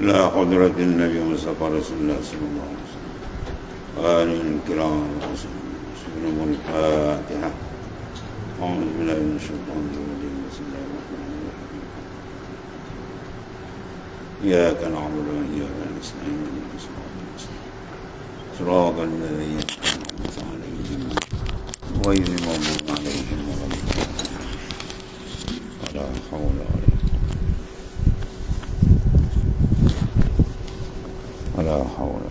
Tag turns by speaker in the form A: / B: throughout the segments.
A: لا قدرة النبي مصطفى رسول الله صلى الله عليه وسلم. آله الكرام سبحانه الفاتحة أعوذ بالله من الشيطان الرجيم. بسم الله الرحمن الرحيم. إياك نعبد وإياك نستعين. اهدنا الصراط المستقيم. صراط الذين أنعمت عليهم غير المغضوب عليهم ولا الضالين. ولا حول ولا ولا حول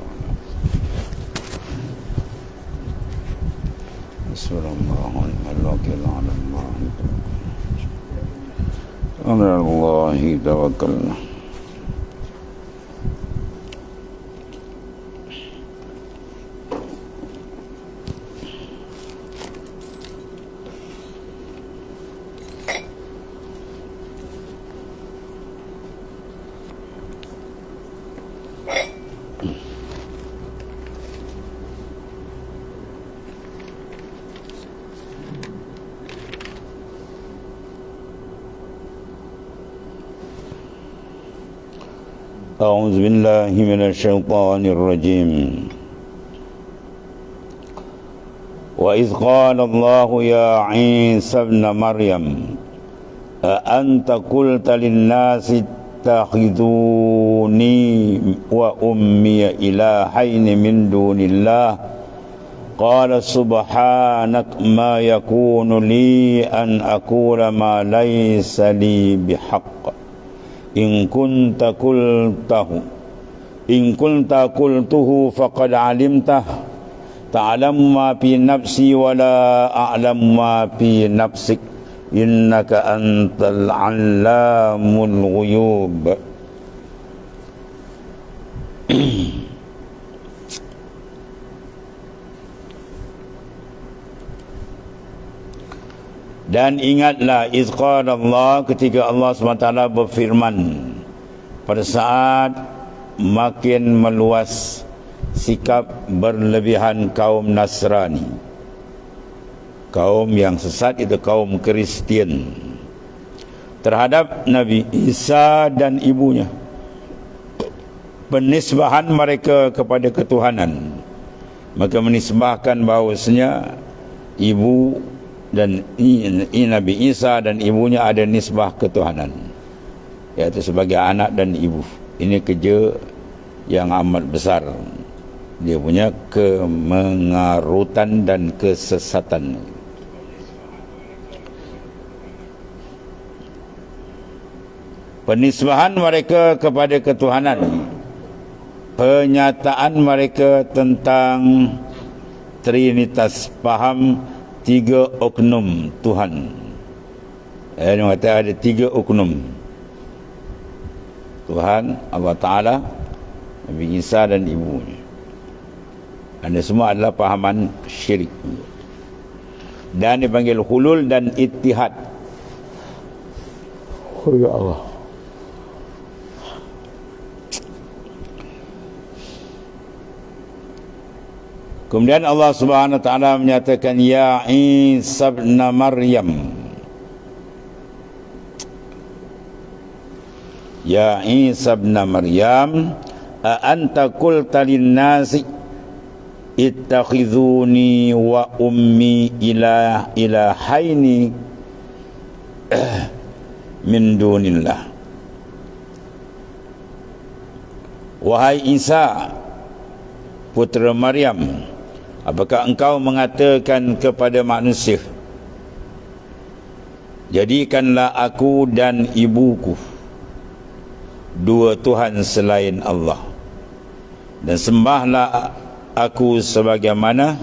A: اللہ الوکیل علی اللہ اللہ أعوذ بالله من الشيطان الرجيم. وإذ قال الله يا عيسى ابن مريم أأنت قلت للناس اتخذوني وأمي إلهين من دون الله؟ قال سبحانك ما يكون لي أن أقول ما ليس لي بحق. إن كنت قلته. إن كنت قلته فقد علمته. تعلم ما في نفسي ولا أعلم ما في نفسك. إنك أنت العلام الغيوب. Dan ingatlah izqad Allah ketika Allah SWT berfirman pada saat makin meluas sikap berlebihan kaum Nasrani. Kaum yang sesat itu kaum Kristian terhadap Nabi Isa dan ibunya. Penisbahan mereka kepada ketuhanan. Maka menisbahkan bahawasanya ibu dan Nabi Isa dan ibunya ada nisbah ketuhanan. Iaitu sebagai anak dan ibu. Ini kerja yang amat besar. Dia punya kemengarutan dan kesesatan. Penisbahan mereka kepada ketuhanan. Penyataan mereka tentang trinitas paham tiga oknum Tuhan. Eh, dia kata ada tiga oknum. Tuhan, Allah Ta'ala, Nabi Isa dan ibunya. Dan semua adalah pahaman syirik. Dan dipanggil hulul dan. Oh ya Allah. Kemudian Allah Subhanahu taala menyatakan ya Isa bin Maryam. Ya Isa bin Maryam a anta qulta lin nasi ittakhizuni wa ummi ila ilahaini min dunillah. Wahai Isa putra Maryam Apakah engkau mengatakan kepada manusia Jadikanlah aku dan ibuku Dua Tuhan selain Allah Dan sembahlah aku sebagaimana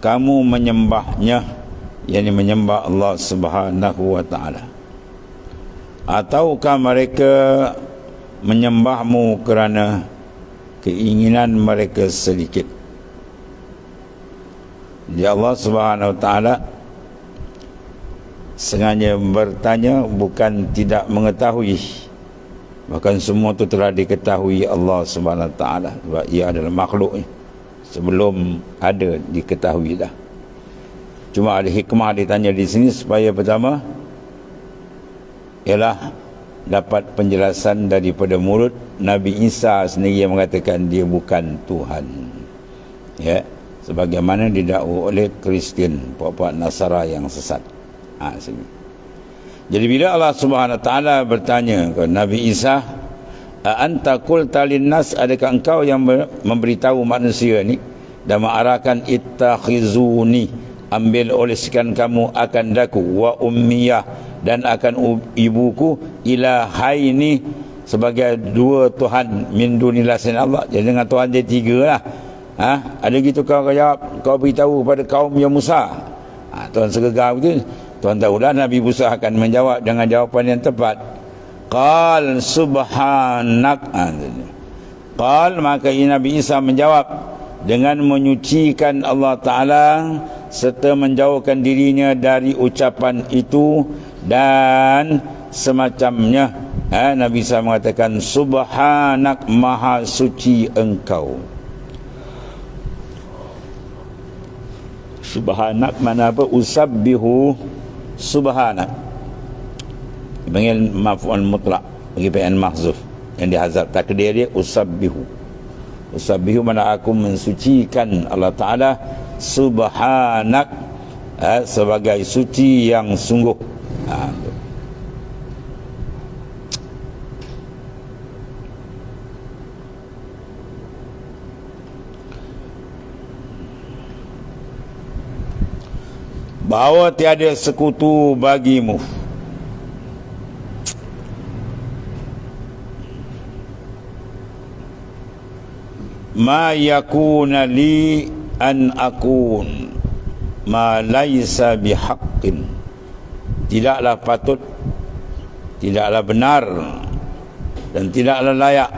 A: Kamu menyembahnya Yang menyembah Allah subhanahu wa ta'ala. Ataukah mereka menyembahmu kerana keinginan mereka sedikit Ya Allah Subhanahu Taala sengaja bertanya bukan tidak mengetahui. Bahkan semua itu telah diketahui Allah Subhanahu Taala. Sebab ia adalah makhluk sebelum ada diketahui dah cuma ada hikmah ditanya di sini supaya pertama ialah dapat penjelasan daripada mulut Nabi Isa sendiri yang mengatakan dia bukan Tuhan. Ya sebagaimana didakwa oleh Kristian puak-puak Nasara yang sesat. Ha, sini. jadi bila Allah Subhanahu Wa Taala bertanya kepada Nabi Isa anta qulta linnas adakah engkau yang memberitahu manusia ni dan mengarahkan ittakhizuni ambil oleh sekian kamu akan daku wa ummiyah dan akan ibuku ilahaini sebagai dua Tuhan min dunillah sin Allah jadi dengan Tuhan dia tiga lah ha? ada gitu kau jawab kau beritahu kepada kaum yang Musa. Ha, Tuhan segegar begitu. Tuhan tahu dah Nabi Musa akan menjawab dengan jawapan yang tepat. Qal subhanak. Ha, qal maka Nabi Isa menjawab dengan menyucikan Allah Ta'ala serta menjauhkan dirinya dari ucapan itu dan semacamnya. Eh, Nabi SAW mengatakan subhanak maha suci engkau subhanak mana apa? Usabbihu subhanak. Panggil maf'ul mutlak bagi PN mahzuf. Yang dihazab takdir dia usabbihu. Usabbihu mana aku mensucikan Allah Ta'ala subhanak eh, sebagai suci yang sungguh. Ha, bahawa tiada sekutu bagimu. Ma yakuna li an akun ma laisa bihaqqin. Tidaklah patut tidaklah benar dan tidaklah layak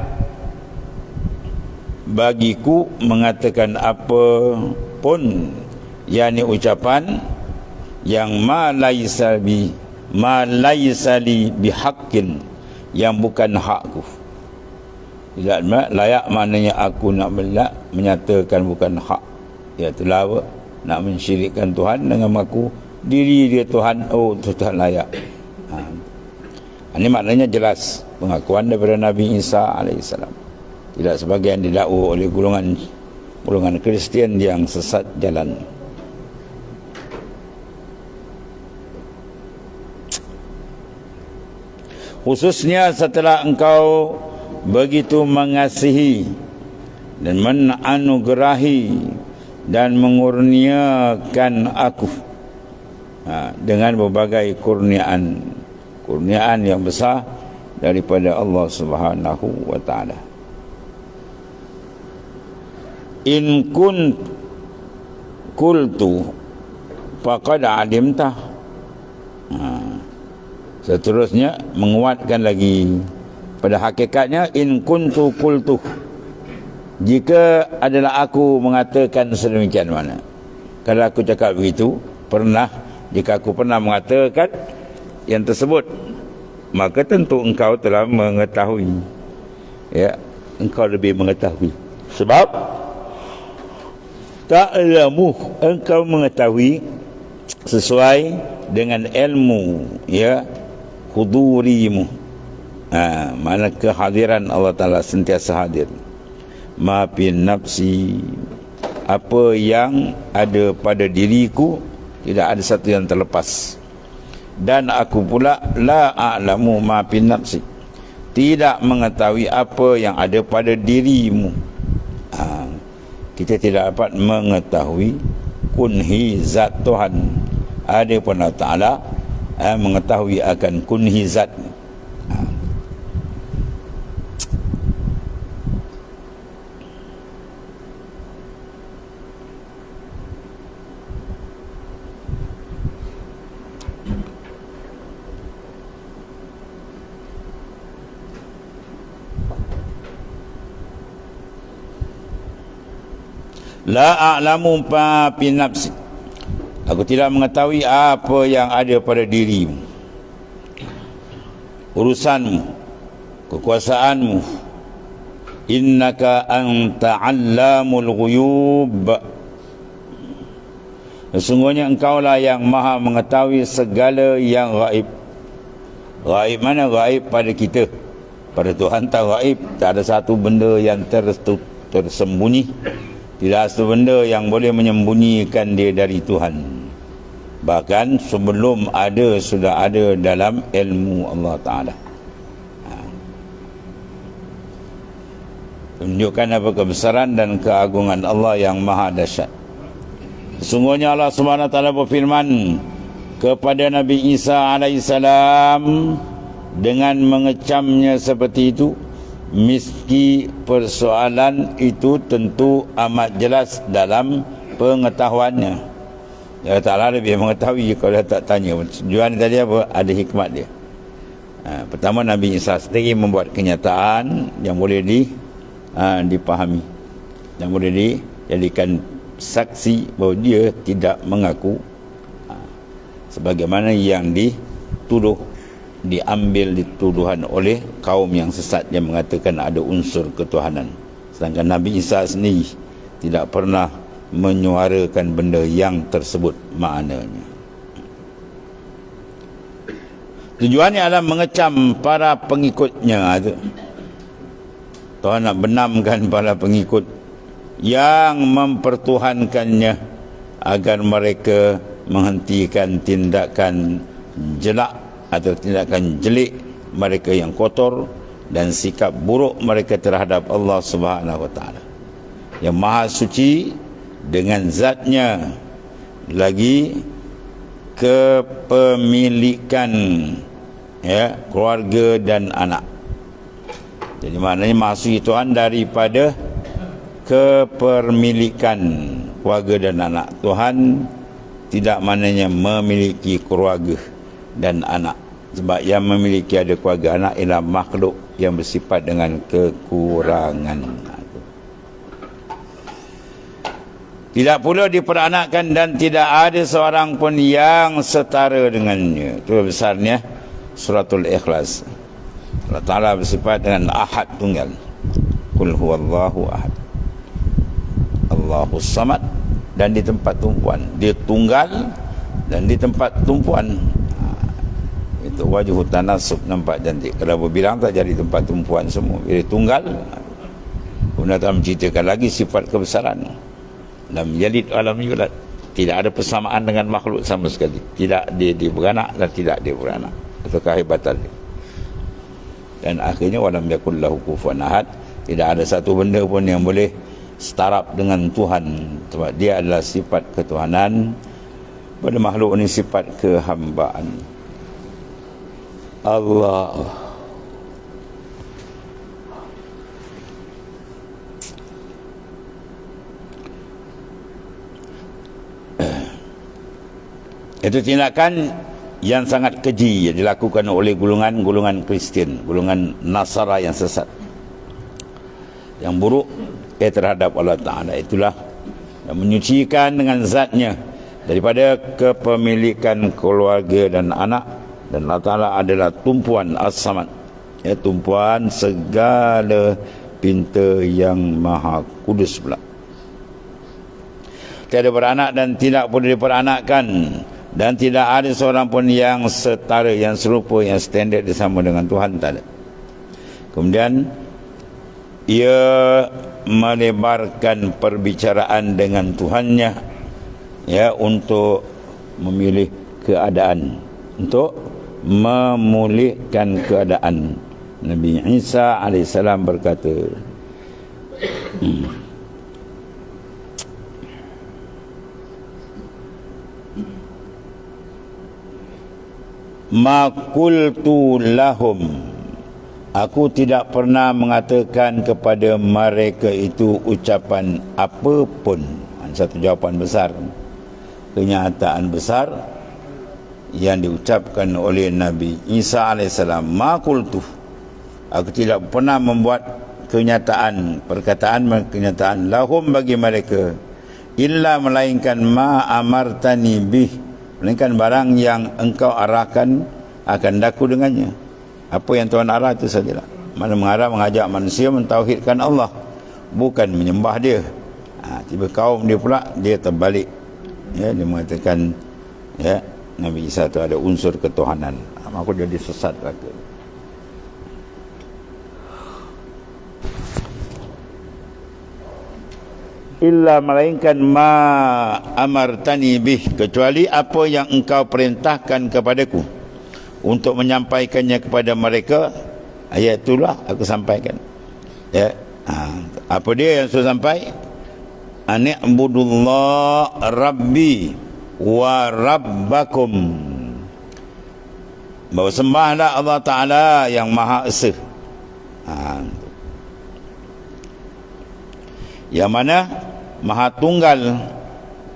A: bagiku mengatakan apa pun yakni ucapan yang ma laisa bi ma laisa li bihaqqin yang bukan hakku. Tidak layak maknanya aku nak melak menyatakan bukan hak. Iaitu apa nak mensyirikkan Tuhan dengan mengaku diri dia Tuhan oh Tuhan layak. Ha. ini maknanya jelas pengakuan daripada Nabi Isa AS tidak sebagian didakwa oleh golongan golongan Kristian yang sesat jalan khususnya setelah engkau begitu mengasihi dan menanugerahi dan mengurniakan aku ha, dengan berbagai kurniaan kurniaan yang besar daripada Allah Subhanahu wa taala in kun qultu faqad alimta ha. Seterusnya menguatkan lagi. Pada hakikatnya in kuntu qultu. Jika adalah aku mengatakan sedemikian mana. Kalau aku cakap begitu pernah jika aku pernah mengatakan yang tersebut maka tentu engkau telah mengetahui. Ya engkau lebih mengetahui. Sebab tak ilmu engkau mengetahui sesuai dengan ilmu ya hudurimu. Ha, mana kehadiran Allah Ta'ala sentiasa hadir? Maafin nafsi apa yang ada pada diriku tidak ada satu yang terlepas. Dan aku pula la a'lamu ma fi nafsi. Tidak mengetahui apa yang ada pada dirimu. Ha, kita tidak dapat mengetahui kunhi zat Tuhan. Ada pun Allah Ta'ala ha, mengetahui akan kunhi zat La a'lamu pa fi nafsi. Aku tidak mengetahui apa yang ada pada dirimu. Urusanmu, kekuasaanmu. Innaka anta 'allamul ghuyub. Sesungguhnya engkau lah yang maha mengetahui segala yang gaib. Gaib mana gaib pada kita. Pada Tuhan tahu gaib. Tak ada satu benda yang tersembunyi. Tidak ada satu benda yang boleh menyembunyikan dia dari Tuhan. Bahkan sebelum ada sudah ada dalam ilmu Allah Ta'ala. Ha. Tunjukkan apa kebesaran dan keagungan Allah yang maha dahsyat. Sesungguhnya Allah Subhanahu berfirman kepada Nabi Isa alaihissalam dengan mengecamnya seperti itu miski persoalan itu tentu amat jelas dalam pengetahuannya. Ya Ta'ala lebih mengetahui kalau tak tanya. Tujuan tadi apa? Ada hikmat dia. Ha, pertama Nabi Isa sendiri membuat kenyataan yang boleh di, ha, dipahami. Yang boleh dijadikan saksi bahawa dia tidak mengaku ha, sebagaimana yang dituduh diambil dituduhan oleh kaum yang sesat yang mengatakan ada unsur ketuhanan sedangkan Nabi Isa sendiri tidak pernah menyuarakan benda yang tersebut maknanya. Tujuannya adalah mengecam para pengikutnya. Tuhan nak benamkan para pengikut yang mempertuhankannya agar mereka menghentikan tindakan jelak atau tindakan jelik mereka yang kotor dan sikap buruk mereka terhadap Allah Subhanahu wa taala. Yang maha suci dengan zatnya lagi kepemilikan ya keluarga dan anak. Jadi maknanya maha suci Tuhan daripada kepemilikan keluarga dan anak. Tuhan tidak maknanya memiliki keluarga dan anak. Sebab yang memiliki ada keluarga anak ialah makhluk yang bersifat dengan kekurangan tidak pula diperanakkan dan tidak ada seorang pun yang setara dengannya. Itu besarnya suratul ikhlas. Allah Ta'ala bersifat dengan ahad tunggal. Kul huwallahu ahad. Allahu samad. Dan di tempat tumpuan. Dia tunggal dan di tempat tumpuan. Ha, itu wajah tanasub. Nampak cantik. Kalau berbilang tak jadi tempat tumpuan semua. Dia tunggal. Kemudian dalam menceritakan lagi sifat kebesaran dalam yalid alam yulad tidak ada persamaan dengan makhluk sama sekali. Tidak dia, dia beranak dan tidak dia beranak. Itu kehebatan dia. Dan akhirnya walam yakul lahu kufuwan ahad. Tidak ada satu benda pun yang boleh setarap dengan Tuhan. Sebab dia adalah sifat ketuhanan. Pada makhluk ini sifat kehambaan. Allah itu tindakan yang sangat keji yang dilakukan oleh golongan-golongan Kristian, golongan Nasara yang sesat. Yang buruk eh, terhadap Allah Ta'ala. Itulah yang menyucikan dengan zatnya daripada kepemilikan keluarga dan anak. Dan Allah Ta'ala adalah tumpuan as-samad. Ya, tumpuan segala pinta yang maha kudus pula. Tiada beranak dan tidak boleh diperanakkan dan tidak ada seorang pun yang setara yang serupa yang standard bersama dengan Tuhan tak ada. Kemudian ia melebarkan perbicaraan dengan Tuhannya ya untuk memilih keadaan. Untuk memulihkan keadaan. Nabi Isa alaihissalam berkata hmm. Ma qultu lahum Aku tidak pernah mengatakan kepada mereka itu ucapan apapun. Satu jawapan besar. Kenyataan besar yang diucapkan oleh Nabi Isa AS. Makul tu. Aku tidak pernah membuat kenyataan, perkataan kenyataan lahum bagi mereka. Illa melainkan ma amartani bih. Melainkan barang yang engkau arahkan akan daku dengannya. Apa yang Tuhan arah itu sajalah mana mengarah mengajak manusia mentauhidkan Allah bukan menyembah dia. Ha, tiba kaum dia pula dia terbalik. Ya dia mengatakan ya Nabi Isa itu ada unsur ketuhanan. Ha, aku jadi sesat lagi illa melainkan ma amartani bih kecuali apa yang engkau perintahkan kepadaku untuk menyampaikannya kepada mereka ayat itulah aku sampaikan ya ha. apa dia yang saya sampai ani'budullah rabbi wa rabbakum bahawa sembahlah Allah Ta'ala yang maha esa ha. yang mana maha tunggal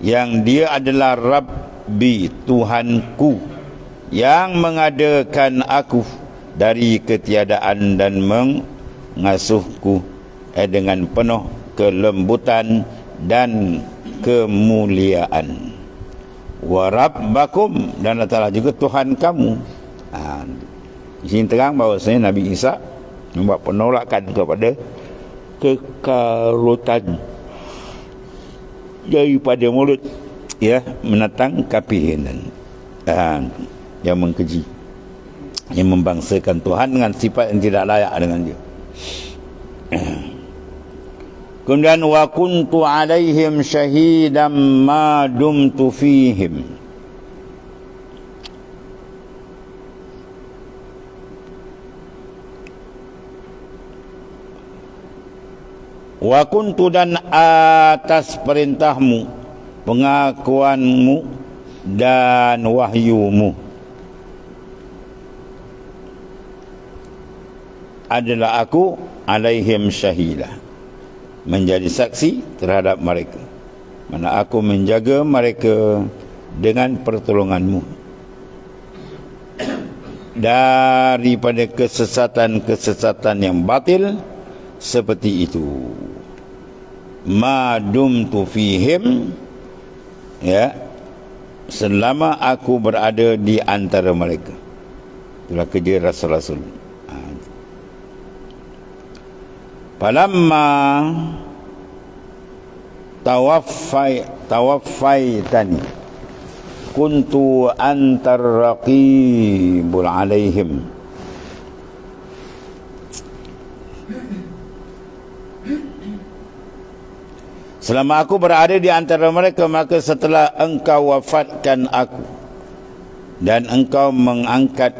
A: yang dia adalah Rabbi Tuhanku yang mengadakan aku dari ketiadaan dan mengasuhku eh, dengan penuh kelembutan dan kemuliaan. Wa rabbakum dan Allah juga Tuhan kamu. Ha, di sini terang bahawasanya Nabi Isa membuat penolakan kepada kekarutan daripada mulut ya menatang kapihinan uh, yang mengkeji yang membangsakan Tuhan dengan sifat yang tidak layak dengan dia. Kemudian wa kuntu alaihim syahidan ma dumtu fihim wa kuntu dan atas perintahmu pengakuanmu dan wahyumu. Adalah aku alaihim syahidah. Menjadi saksi terhadap mereka. Mana aku menjaga mereka dengan pertolonganmu. Daripada kesesatan-kesesatan yang batil seperti itu madum tu fihim ya selama aku berada di antara mereka. Itulah kerja rasul-rasul. Ha. Palamma tawaffai tawaffai tani kuntu antar raqibul alaihim Selama aku berada di antara mereka maka setelah engkau wafatkan aku dan engkau mengangkat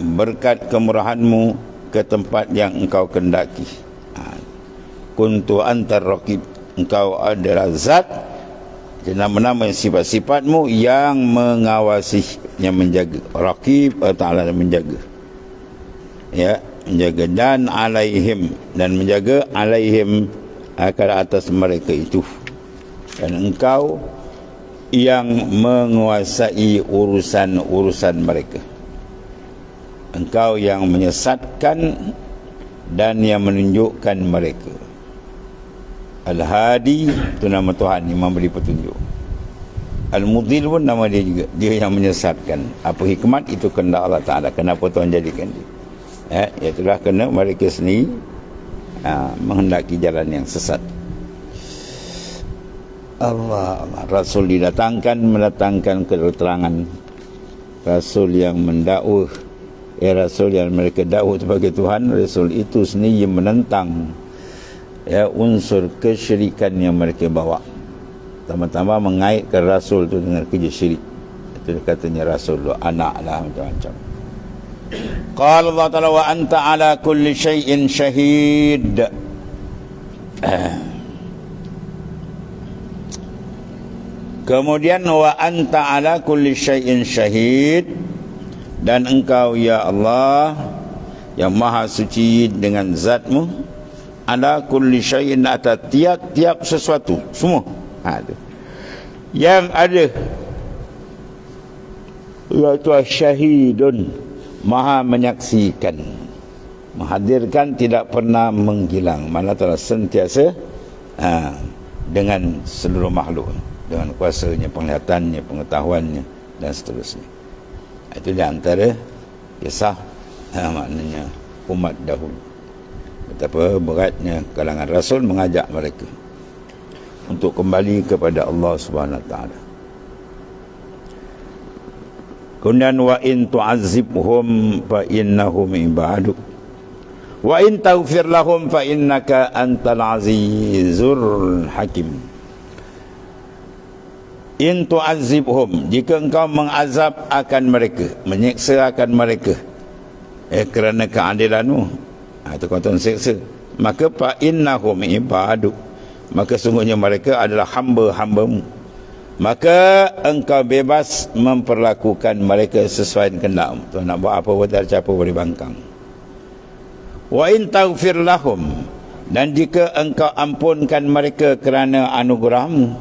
A: berkat kemurahanmu ke tempat yang engkau kendaki. Ha. Kuntu antar raqib. Engkau adalah zat nama-nama sifat-sifatmu yang mengawasi yang menjaga. Allah Taala menjaga. Ya menjaga. Dan alaihim. Dan menjaga alaihim akan atas mereka itu. Dan engkau yang menguasai urusan-urusan mereka. Engkau yang menyesatkan dan yang menunjukkan mereka. Al-Hadi itu nama Tuhan yang memberi petunjuk. Al-Mudil pun nama dia juga. Dia yang menyesatkan. Apa hikmat itu kena Allah Ta'ala. Kenapa Tuhan jadikan dia? Eh, itulah kena mereka sendiri ha, menghendaki jalan yang sesat. Allah, Allah Rasul didatangkan mendatangkan keterangan. Rasul yang mendakwah ya Rasul yang mereka dakwah sebagai Tuhan Rasul itu sendiri yang menentang ya unsur kesyirikan yang mereka bawa. Tama-tama mengaitkan Rasul itu dengan kerja syirik. Itu katanya Rasul itu anak lah macam-macam Qala Allah Ta'ala wa anta ala kulli syai'in syahid. Kemudian wa anta ala kulli syai'in syahid dan engkau ya Allah yang maha suci dengan zatmu ala kulli syai'in atas tiap-tiap sesuatu semua. Ada yang ada iaitu syahidun maha menyaksikan. Menghadirkan tidak pernah menghilang. Mana telah sentiasa ha, dengan seluruh makhluk. Dengan kuasanya penglihatannya pengetahuannya dan seterusnya. Itu di antara kisah ha, maknanya umat dahulu. Betapa beratnya kalangan rasul mengajak mereka untuk kembali kepada Allah Subhanahu taala kemudian wa in tu'azzibhum fa innahum ibaduk wa in taghfir lahum fa innaka antal azizur hakim. In tu'azzibhum jika engkau mengazab akan mereka menyiksa akan mereka. Eh kerana keadilanmu ha, itu kata seksa maka fa innahum ibaduk maka sungguhnya mereka adalah hamba-hambamu maka engkau bebas memperlakukan mereka sesuai kehendakmu tuan nak buat apa pun tak boleh bangkang. Wa in taghfir lahum dan jika engkau ampunkan mereka kerana anugerahmu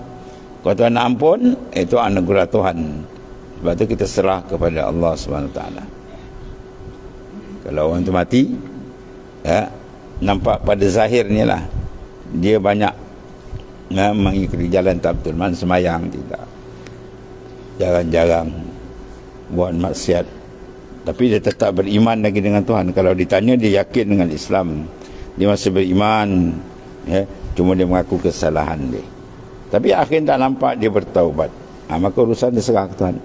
A: kau Tuhan nak ampun itu anugerah Tuhan. Sebab tu kita serah kepada Allah Subhanahu taala. Kalau orang tu mati ya nampak pada zahirnya lah dia banyak ya, mengikuti jalan tak betul. Man semayang tidak. Jarang-jarang buat maksiat. Tapi dia tetap beriman lagi dengan Tuhan. Kalau ditanya dia yakin dengan Islam dia masih beriman ya. Cuma dia mengaku kesalahan dia. Tapi akhir tak nampak dia bertaubat. Ha, maka urusan dia serah ke Tuhan.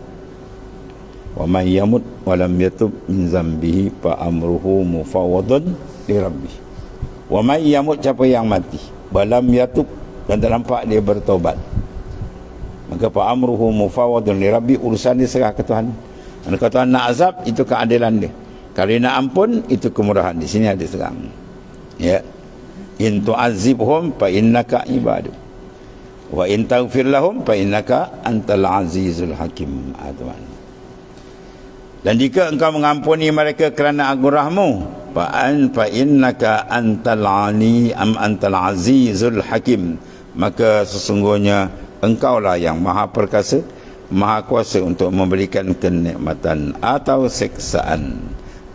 A: Wa man yamut wa lam yatub min zambihi fa amruhu mufawwadun li rabbih wa man yamut siapa yang mati? Wa lam yatub dan nampak dia bertaubat maka fa amruhu mufawwadun li rabbih urusan dia serah ke Tuhan kalau Tuhan nak azab itu keadilan dia. Kalau dia nak ampun itu kemurahan. Di sini ada serang. Ya. In tu'azibhum fa innaka ibadu. Wa in taghfir lahum fa innaka antal azizul hakim. Atuan. Ah, Dan jika engkau mengampuni mereka kerana agunrahmu, fa an fa innaka antal ali am antal azizul hakim. Maka sesungguhnya engkaulah yang maha perkasa maha kuasa untuk memberikan kenikmatan atau seksaan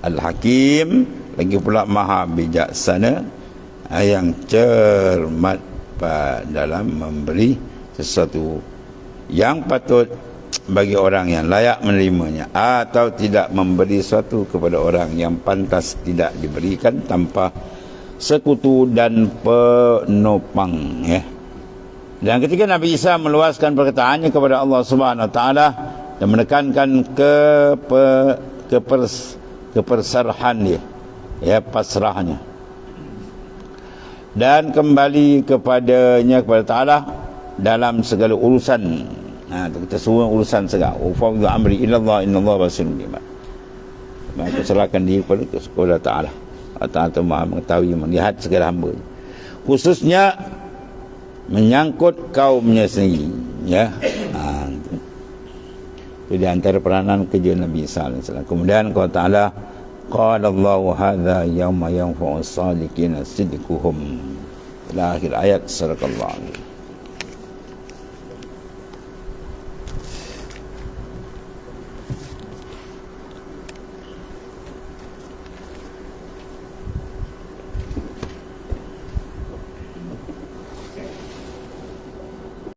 A: al-hakim lagi pula maha bijaksana yang cermat dalam memberi sesuatu yang patut bagi orang yang layak menerimanya atau tidak memberi sesuatu kepada orang yang pantas tidak diberikan tanpa sekutu dan penopang ya dan ketika Nabi Isa meluaskan perkataannya kepada Allah Subhanahu Taala dan menekankan ke pe, ke pers, keperserahan dia, ya pasrahnya. Dan kembali kepadanya kepada Taala dalam segala urusan. Ha, kita semua urusan segala. Ufawdu amri ila Allah inna Allah basirun bima. Maka serahkan diri kepada, kepada Taala. Taala Maha mengetahui melihat segala hamba. Khususnya menyangkut kaumnya sendiri ya. Ha, itu di antara peranan kerja Nabi sallallahu alaihi kemudian qala taala qala Allah hadza yauma yanfa'u as-sadiqina sidquhum. Akhir ayat surah Allah